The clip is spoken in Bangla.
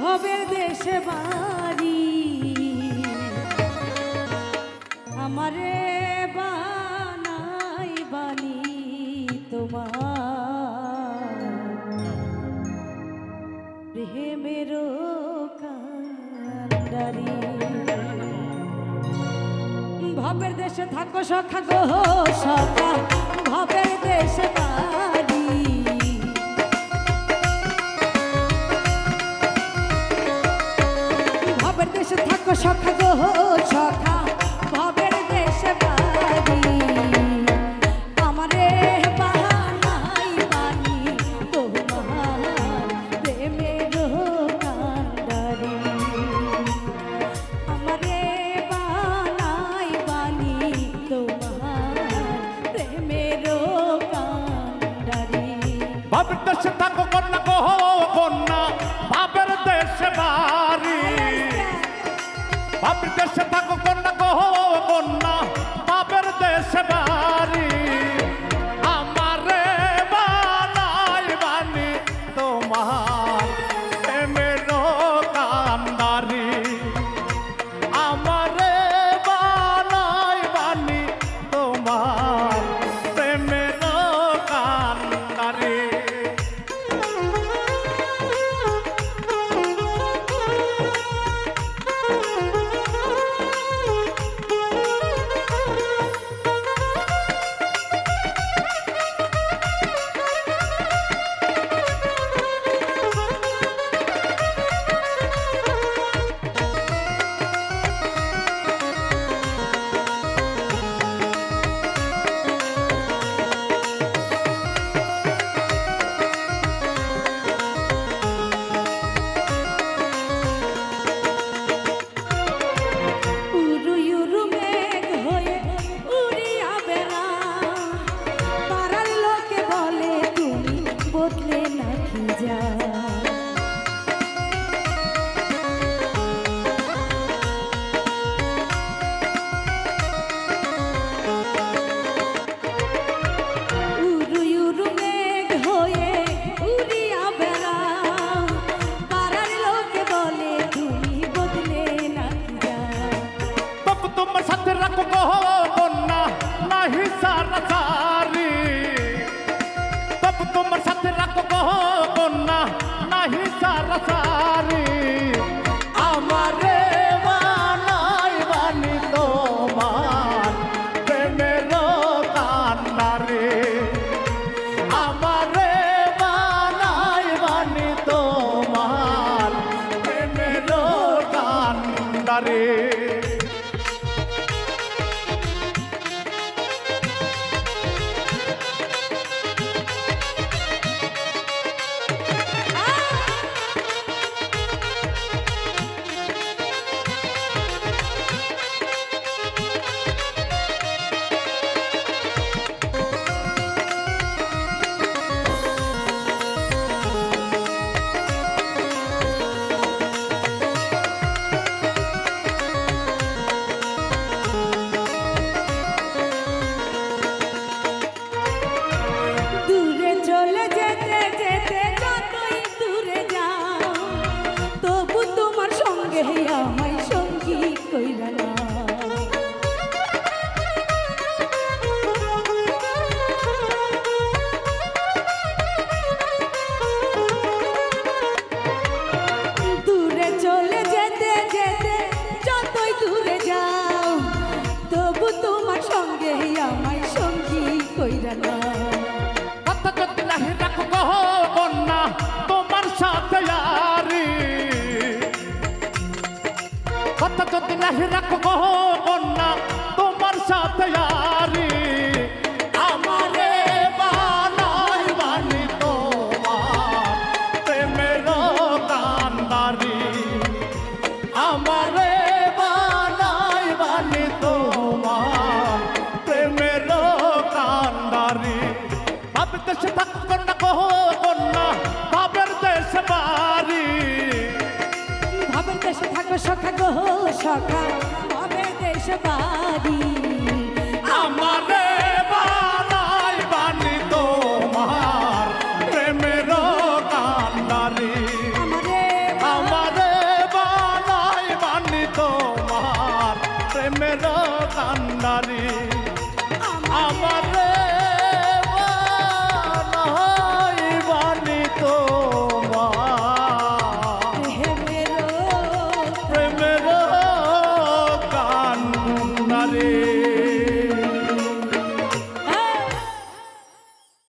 ভবের দেশে বাড়ি? আমারে বানাই বানি তোমার। প্রেমেরও কান্ডারি। ভবের দেশে থাকো, সখা গো, সখা। ভবের দেশে বাড়ি। সখা গো, সখা, ভবের দেশে বাড়ি। আমারে বাহানাই বানি তোমার প্রেমের কান্ডারি আমারে বানাই বানি তোমার প্রেমের কান্ডারি বাপের দেশে থাকো কন্যা গো কন্যা বাপের দেশে বাড়ি। বাপের দেশে থাকো কন্যা নাহি সারা সারি। আমারে বানাই বানি তোমার, প্রেমের কান্নারে। আমারে বানাই বানি তোমার, প্রেমের কান্নারে। তবু তোমার সঙ্গে আমায় সঙ্গী কইরা না কথা যদি নাহি রাখো গো কন্যা তোমার সাথে আরি কথা যদি নাহি রাখো সখা তবে দেশ বাড়ি। আমারে বানাই বানি তোমার প্রেমের কান্দারি আমারে বানাই বানি তোমার প্রেমের কান্দারি